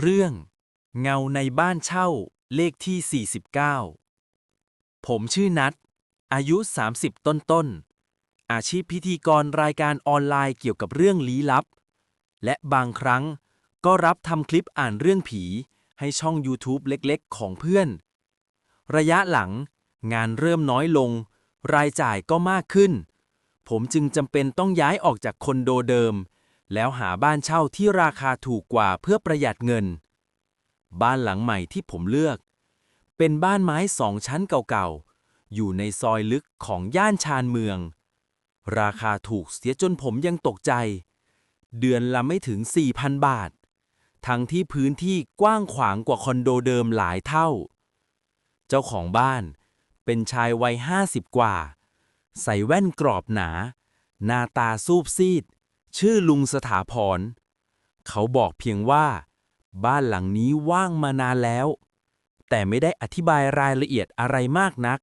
เรื่อง เงาในบ้านเช่า เลขที่ 49 ผมชื่อนัท อายุ 30 ต้นต้นๆอาชีพพิธีกรรายการออนไลน์เกี่ยวกับเรื่องลี้ลับ และบางครั้งก็รับทำคลิปอ่านเรื่องผีให้ช่อง YouTube เล็กๆ ของเพื่อน ระยะหลัง งานเริ่มน้อยลง รายจ่ายก็มากขึ้น ผมจึงจำเป็นต้องย้ายออกจากคอนโดเดิม แล้วหาบ้านเช่าที่ราคาถูกกว่าเพื่อประหยัดเงิน บ้านหลังใหม่ที่ผมเลือก เป็นบ้านไม้สองชั้นเก่าๆ อยู่ในซอยลึกของย่านชานเมือง ราคาถูกเสียจนผมยังตกใจ เดือนละไม่ถึง 4,000 บาท ทั้งที่พื้นที่กว้างขวางกว่าคอนโดเดิมหลายเท่า เจ้าของบ้านเป็นชายวัยห้าสิบกว่า ใส่แว่นกรอบหนา หน้าตาซูบซีด ชื่อลุงสถาพร เขาบอกเพียงว่า บ้านหลังนี้ว่างมานานแล้ว แต่ไม่ได้อธิบายรายละเอียดอะไรมากนัก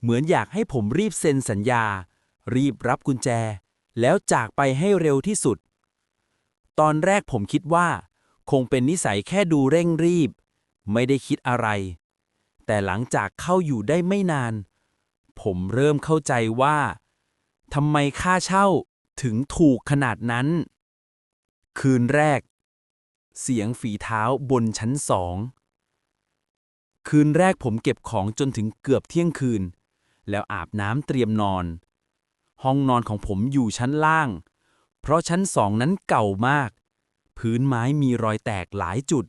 เหมือนอยากให้ผมรีบเซ็นสัญญา รีบรับกุญแจ แล้วจากไปให้เร็วที่สุด ตอนแรกผมคิดว่า คงเป็นนิสัยแค่ดูเร่งรีบ ไม่ได้คิดอะไร แต่หลังจากเข้าอยู่ได้ไม่นาน ผมเริ่มเข้าใจว่าทำไมค่าเช่า ถึงถูกขนาดนั้น คืนแรก เสียงฝีเท้าบนชั้นสอง คืนแรกผมเก็บของจนถึงเกือบเที่ยงคืน แล้วอาบน้ำเตรียมนอน ห้องนอนของผมอยู่ชั้นล่าง เพราะชั้นสองนั้นเก่ามาก พื้นไม้มีรอยแตกหลายจุด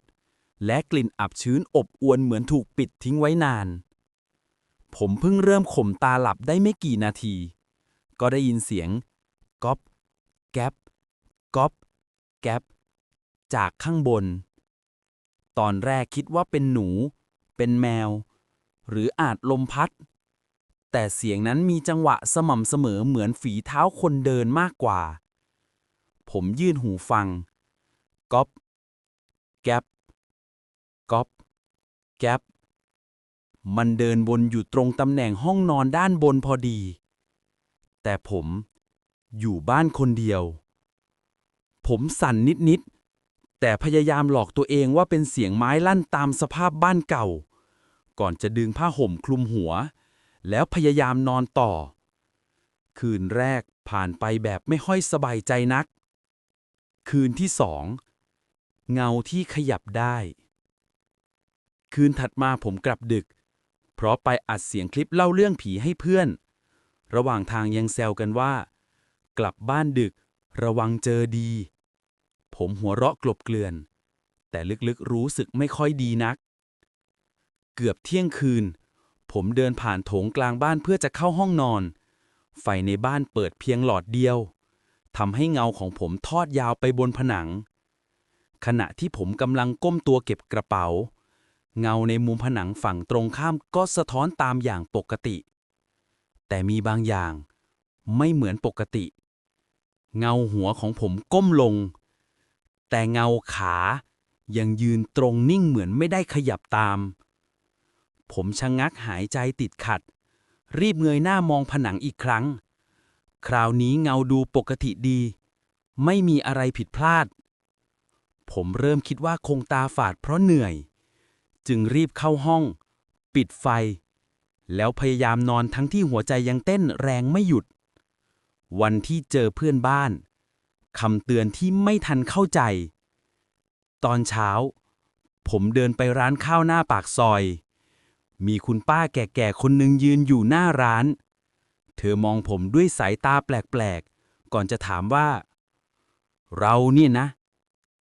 และกลิ่นอับชื้นอบอวนเหมือนถูกปิดทิ้งไว้นาน ผมเพิ่งเริ่มข่มตาหลับได้ไม่กี่นาที ก็ได้ยินเสียง ก๊อบแก๊บก๊อบแก๊บจากข้างบน ตอนแรกคิดว่าเป็นหนู เป็นแมว หรืออาจลมพัด แต่เสียงนั้นมีจังหวะสม่ำเสมอเหมือนฝีเท้าคนเดินมากกว่า ผมยื่นหูฟังก๊อบแก๊บก๊อบแก๊บมันเดินวนอยู่ตรงตำแหน่งห้องนอนด้านบนพอดี แต่ผม อยู่บ้านคนเดียว ผมสั่นนิดๆ แต่พยายามหลอกตัวเองว่าเป็นเสียงไม้ลั่นตามสภาพบ้านเก่า ก่อนจะดึงผ้าห่มคลุมหัว แล้วพยายามนอนต่อ คืนแรกผ่านไปแบบไม่ค่อยสบายใจนัก คืนที่สอง เงาที่ขยับได้ คืนถัดมาผมกลับดึก เพราะไปอัดเสียงคลิปเล่าเรื่องผีให้เพื่อน ระหว่างทางยังแซวกันว่า กลับบ้านดึก ระวังเจอดี ผมหัวเราะกลบเกลื่อน แต่ลึกๆรู้สึกไม่ค่อยดีนัก เกือบเที่ยงคืน ผมเดินผ่านโถงกลางบ้านเพื่อจะเข้าห้องนอน ไฟในบ้านเปิดเพียงหลอดเดียวทำให้เงาของผมทอดยาวไปบนผนัง ขณะที่ผมกำลังก้มตัวเก็บกระเป๋า เงาในมุมผนังฝั่งตรงข้ามก็สะท้อนตามอย่างปกติ แต่มีบางอย่างไม่เหมือนปกติ เงาหัวของผมก้มลง แต่เงาขายังยืนตรงนิ่งเหมือนไม่ได้ขยับตาม ผมชะงักหายใจติดขัด รีบเงยหน้ามองผนังอีกครั้ง คราวนี้เงาดูปกติดี ไม่มีอะไรผิดพลาด ผมเริ่มคิดว่าคงตาฝาดเพราะเหนื่อย จึงรีบเข้าห้อง ปิดไฟ แล้วพยายามนอนทั้งที่หัวใจยังเต้นแรงไม่หยุด วันที่เจอเพื่อนบ้านคำเตือนที่ไม่ทันเข้าใจ ตอนเช้า ผมเดินไปร้านข้าวหน้าปากซอย มีคุณป้าแก่ๆคนหนึ่งยืนอยู่หน้าร้าน เธอมองผมด้วยสายตาแปลกๆ ก่อนจะถามว่า เราเนี่ยนะ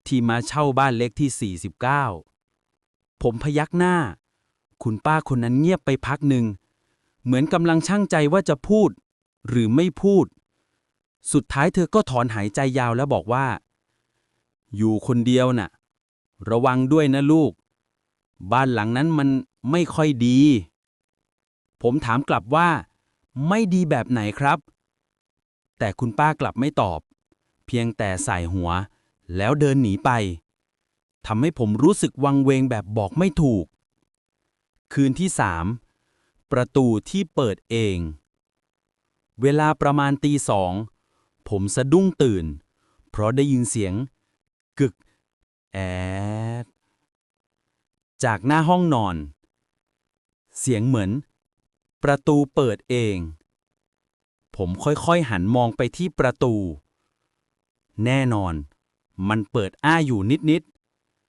ที่มาเช่าบ้านเล็กที่ 49 ผมพยักหน้า คุณป้าคนนั้นเงียบไปพักหนึ่ง เหมือนกำลังช่างใจว่าจะพูด หรือไม่พูด สุดท้ายเธอก็ถอนหายใจยาวแล้วบอกว่า อยู่คนเดียวน่ะ ระวังด้วยนะลูก บ้านหลังนั้นมันไม่ค่อยดี ผมถามกลับว่า ไม่ดีแบบไหนครับ แต่คุณป้ากลับไม่ตอบ เพียงแต่ใส่หัว แล้วเดินหนีไปทำให้ผมรู้สึกวังเวงแบบบอกไม่ถูก คืนที่สามประตูที่เปิดเอง เวลาประมาณตีสอง ผมสะดุ้งตื่น เพราะได้ยินเสียง กึก แอด จากหน้าห้องนอน เสียงเหมือน ประตูเปิดเอง ผมค่อยๆหันมองไปที่ประตู แน่นอน มันเปิดอ้าอยู่นิด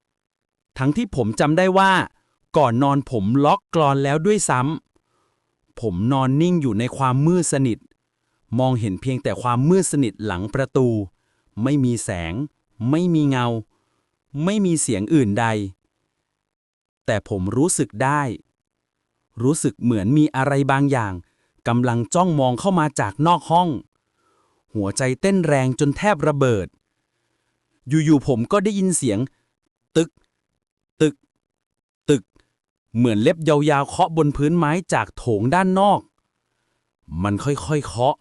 ๆ ทั้งที่ผมจำได้ว่า ก่อนนอนผมล็อกกรอนแล้วด้วยซ้ำผมนอนนิ่งอยู่ในความมืดสนิท มองเห็นเพียงแต่ความมืดสนิทหลังประตู ไม่มีแสง ไม่มีเงา ไม่มีเสียงอื่นใด แต่ผมรู้สึกได้ รู้สึกเหมือนมีอะไรบางอย่างกำลังจ้องมองเข้ามาจากนอกห้อง หัวใจเต้นแรงจนแทบระเบิด อยู่ๆผมก็ได้ยินเสียง ตึก ตึก ตึก เหมือนเล็บยาวๆเคาะบนพื้นไม้จากโถงด้านนอก มันค่อยๆเคาะ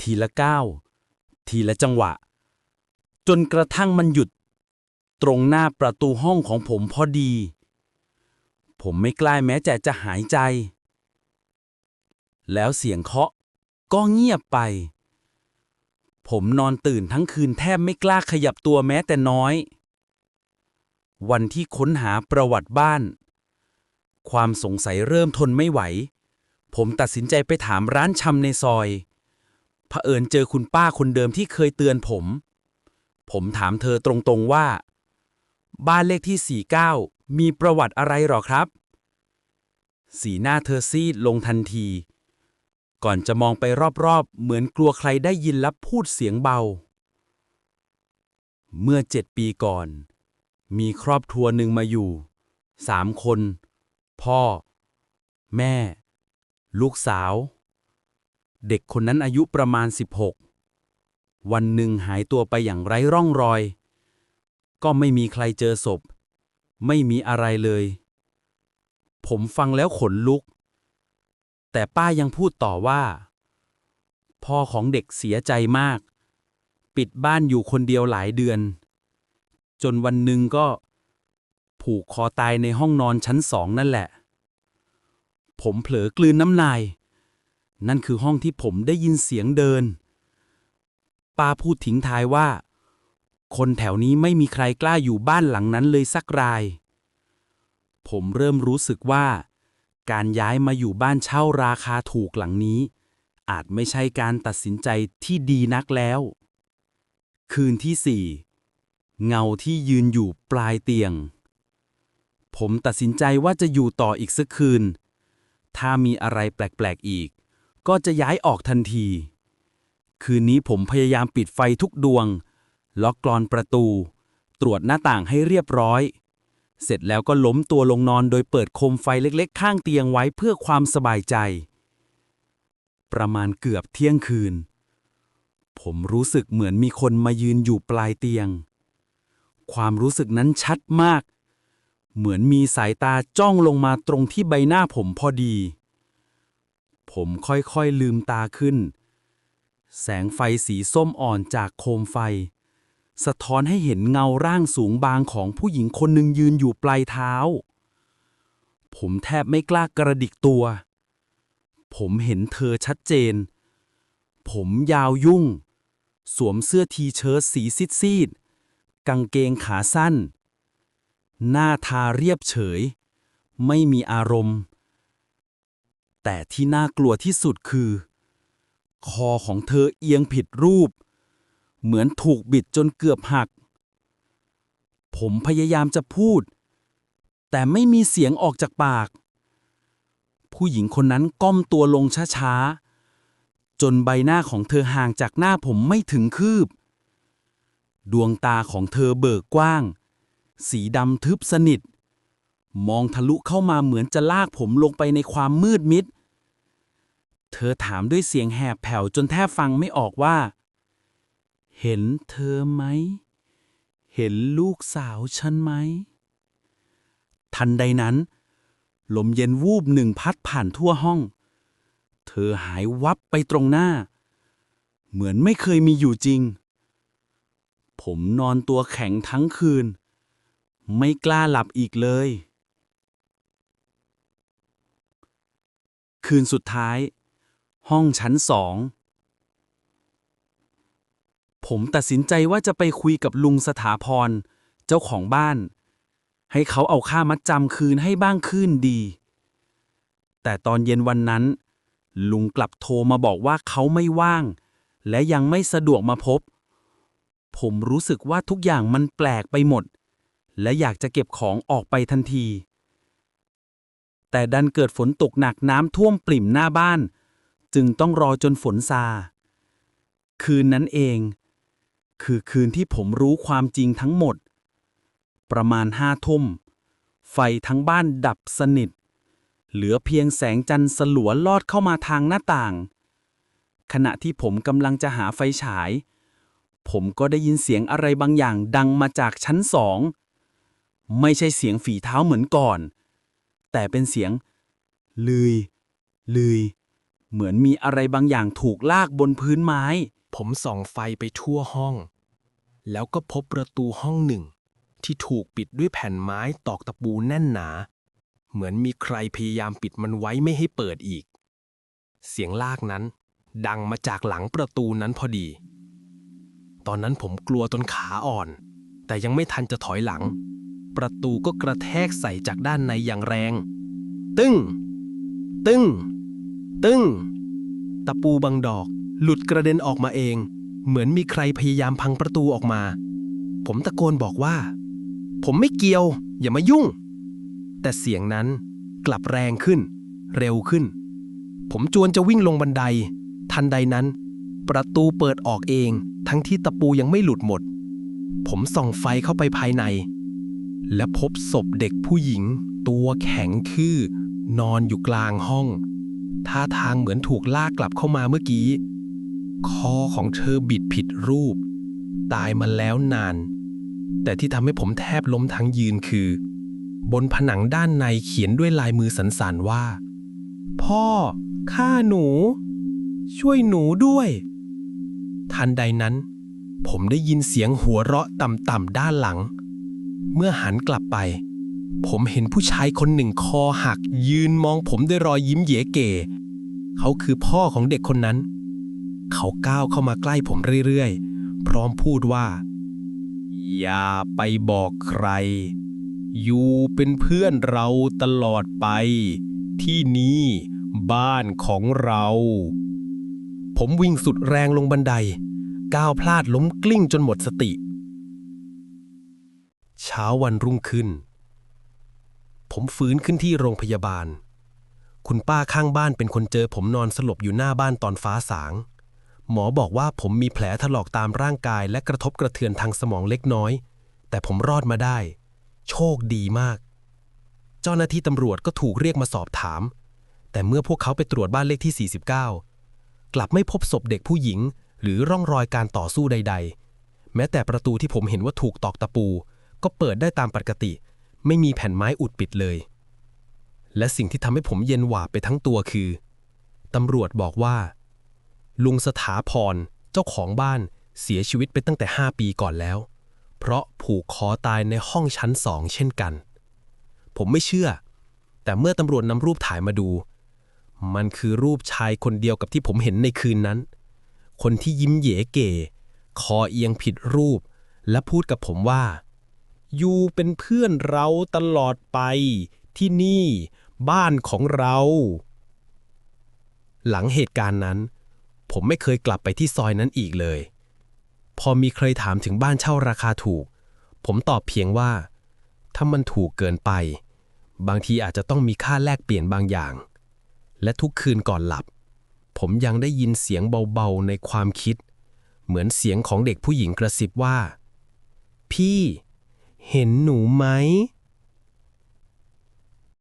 ทีละก้าวทีละจังหวะ จนกระทั่งมันหยุด ตรงหน้าประตูห้องของผมพอดี ผมไม่กล้าแม้แต่จะหายใจ แล้วเสียงเคาะก็เงียบไป ผมนอนตื่นทั้งคืนแทบไม่กล้าขยับตัวแม้แต่น้อย วันที่ค้นหาประวัติบ้าน ความสงสัยเริ่มทนไม่ไหว ผมตัดสินใจไปถามร้านชำในซอย เผอิญเจอคุณป้าคนเดิมที่เคยเตือนผม ผมถามเธอตรงๆว่า บ้านเลขที่ 49 มีประวัติอะไรหรอครับ สีหน้าเธอซีดลงทันที ก่อนจะมองไปรอบๆ เหมือนกลัวใครได้ยินและพูดเสียงเบา เมื่อเจ็ดปีก่อน มีครอบครัวหนึ่งมาอยู่สามคน พ่อ แม่ ลูกสาว เด็กคนนั้นอายุประมาณ 16 วันหนึ่งหายตัวไปอย่างไร้ร่องรอย ก็ไม่มีใครเจอศพ ไม่มีอะไรเลย ผมฟังแล้วขนลุก แต่ป้ายังพูดต่อว่า พ่อของเด็กเสียใจมาก ปิดบ้านอยู่คนเดียวหลายเดือน จนวันหนึ่งก็ ผูกคอตายในห้องนอนชั้นสองนั่นแหละ ผมเผลอกลืนน้ำลาย นั่นคือห้องที่ผมได้ยินเสียงเดิน ป้าพูดทิ้งท้ายว่า คนแถวนี้ไม่มีใครกล้าอยู่บ้านหลังนั้นเลยสักราย ผมเริ่มรู้สึกว่า การย้ายมาอยู่บ้านเช่าราคาถูกหลังนี้ อาจไม่ใช่การตัดสินใจที่ดีนักแล้ว คืนที่สี่เงาที่ยืนอยู่ปลายเตียง ผมตัดสินใจว่าจะอยู่ต่ออีกสักคืน ถ้ามีอะไรแปลก ๆ อีก ก็จะย้ายออกทันที คืนนี้ผมพยายามปิดไฟทุกดวง ล็อกกรอนประตู ตรวจหน้าต่างให้เรียบร้อย เสร็จแล้วก็ล้มตัวลงนอนโดยเปิดโคมไฟเล็กๆ ข้างเตียงไว้เพื่อความสบายใจ ประมาณเกือบเที่ยงคืน ผมรู้สึกเหมือนมีคนมายืนอยู่ปลายเตียง ความรู้สึกนั้นชัดมาก เหมือนมีสายตาจ้องลงมาตรงที่ใบหน้าผมพอดี ผมค่อยๆลืมตาขึ้น แสงไฟสีส้มอ่อนจากโคมไฟ สะท้อนให้เห็นเงาร่างสูงบางของผู้หญิงคนหนึ่งยืนอยู่ปลายเท้า ผมแทบไม่กล้ากระดิกตัว ผมเห็นเธอชัดเจน ผมยาวยุ่ง สวมเสื้อทีเชิ้ตสีซีดๆกางเกงขาสั้น หน้าทาเรียบเฉย ไม่มีอารมณ์ แต่ที่น่ากลัวที่สุดคือ คอของเธอเอียงผิดรูป เหมือนถูกบิดจนเกือบหัก ผมพยายามจะพูด แต่ไม่มีเสียงออกจากปาก ผู้หญิงคนนั้นก้มตัวลงช้าๆ จนใบหน้าของเธอห่างจากหน้าผมไม่ถึงคืบ ดวงตาของเธอเบิกกว้าง สีดำทึบสนิท มองทะลุเข้ามาเหมือนจะลากผมลงไปในความมืดมิด เธอถามด้วยเสียงแหบแผ่วจนแทบฟังไม่ออกว่า เห็นเธอไหม เห็นลูกสาวฉันไหม ทันใดนั้น ลมเย็นวูบหนึ่งพัดผ่านทั่วห้อง เธอหายวับไปตรงหน้า เหมือนไม่เคยมีอยู่จริง ผมนอนตัวแข็งทั้งคืน ไม่กล้าหลับอีกเลย คืนสุดท้าย ห้องชั้นสอง ผมตัดสินใจว่าจะไปคุยกับลุงสถาพร เจ้าของบ้าน ให้เขาเอาค่ามัดจำคืนให้บ้างคืนดี แต่ตอนเย็นวันนั้น ลุงกลับโทรมาบอกว่าเขาไม่ว่าง และยังไม่สะดวกมาพบ ผมรู้สึกว่าทุกอย่างมันแปลกไปหมด และอยากจะเก็บของออกไปทันที แต่ดันเกิดฝนตกหนักน้ำท่วมปริ่มหน้าบ้าน จึงต้องรอจนฝนซา คืนนั้นเอง คือคืนที่ผมรู้ความจริงทั้งหมด ประมาณห้าทุ่ม ไฟทั้งบ้านดับสนิท เหลือเพียงแสงจันทร์สลัวลอดเข้ามาทางหน้าต่าง ขณะที่ผมกำลังจะหาไฟฉาย ผมก็ได้ยินเสียงอะไรบางอย่างดังมาจากชั้นสอง ไม่ใช่เสียงฝีเท้าเหมือนก่อน แต่เป็นเสียง ลืย ลืย เหมือนมีอะไรบางอย่างถูกลากบนพื้นไม้ ผมส่องไฟไปทั่วห้อง แล้วก็พบประตูห้องหนึ่ง ที่ถูกปิดด้วยแผ่นไม้ตอกตะปูแน่นหนา เหมือนมีใครพยายามปิดมันไว้ไม่ให้เปิดอีก เสียงลากนั้น ดังมาจากหลังประตูนั้นพอดี ตอนนั้นผมกลัวจนขาอ่อน แต่ยังไม่ทันจะถอยหลัง ประตูก็กระแทกใส่จากด้านในอย่างแรง ตึ้ง ตึ้ง ตึ้ง ตะปูบางดอก หลุดกระเด็นออกมาเอง เหมือนมีใครพยายามพังประตูออกมา ผมตะโกนบอกว่า ผมไม่เกี่ยว อย่ามายุ่ง แต่เสียงนั้นกลับแรงขึ้น เร็วขึ้น ผมจวนจะวิ่งลงบันได ทันใดนั้น ประตูเปิดออกเอง ทั้งที่ตะปูยังไม่หลุดหมด ผมส่องไฟเข้าไปภายใน และพบศพเด็กผู้หญิง ตัวแข็งคือนอนอยู่กลางห้อง ท่าทางเหมือนถูกลากกลับเข้ามาเมื่อกี้ คอของเธอบิดผิดรูป ตายมาแล้วนาน แต่ที่ทำให้ผมแทบล้มทั้งยืนคือ บนผนังด้านในเขียนด้วยลายมือสันๆว่า พ่อฆ่าหนู ช่วยหนูด้วย ทันใดนั้น ผมได้ยินเสียงหัวเราะต่ำๆด้านหลัง เมื่อหันกลับไป ผมเห็นผู้ชายคนหนึ่งคอหัก ยืนมองผมด้วยรอยยิ้มเหยเก๋ เขาคือพ่อของเด็กคนนั้น เขาก้าวเข้ามาใกล้ผมเรื่อยๆ พร้อมพูดว่า อย่าไปบอกใคร อยู่เป็นเพื่อนเราตลอดไป ที่นี่บ้านของเรา ผมวิ่งสุดแรงลงบันได ก้าวพลาดล้มกลิ้งจนหมดสติ เช้าวันรุ่งขึ้น ผมฟื้นขึ้นที่โรงพยาบาล คุณป้าข้างบ้านเป็นคนเจอผมนอนสลบอยู่หน้าบ้านตอนฟ้าสาง หมอบอกว่าผมมีแผลถลอกตามร่างกายและกระทบกระเทือนทางสมองเล็กน้อย แต่ผมรอดมาได้ โชคดีมาก เจ้าหน้าที่ตำรวจก็ถูกเรียกมาสอบถาม แต่เมื่อพวกเขาไปตรวจบ้านเลขที่ 49 กลับไม่พบศพเด็กผู้หญิง หรือร่องรอยการต่อสู้ใด ๆ แม้แต่ประตูที่ผมเห็นว่าถูกตอกตะปู ก็เปิดได้ตามปกติ ไม่มีแผ่นไม้อุดปิดเลย และสิ่งที่ทำให้ผมเย็นหวาบไปทั้งตัวคือตำรวจบอกว่า ลุงสถาพร เจ้าของบ้านเสียชีวิตไปตั้งแต่ 5 ปีก่อนแล้ว เพราะผูกคอตายในห้องชั้นสองเช่นกัน ผมไม่เชื่อ แต่เมื่อตำรวจนำรูปถ่ายมาดู มันคือรูปชายคนเดียวกับที่ผมเห็นในคืนนั้น คนที่ยิ้มเหยเก๋คอเอียงผิดรูป และพูดกับผมว่า อยู่เป็นเพื่อนเราตลอดไป ที่นี่ บ้านของเรา หลังเหตุการณ์นั้น ผมไม่เคยกลับไปที่ซอยนั้นอีกเลย พอมีใครถามถึงบ้านเช่าราคาถูก ผมตอบเพียงว่า ถ้ามันถูกเกินไป บางทีอาจจะต้องมีค่าแลกเปลี่ยนบางอย่าง และทุกคืนก่อนหลับ ผมยังได้ยินเสียงเบาๆในความคิด เหมือนเสียงของเด็กผู้หญิงกระซิบว่า พี่ เห็นหนูไหม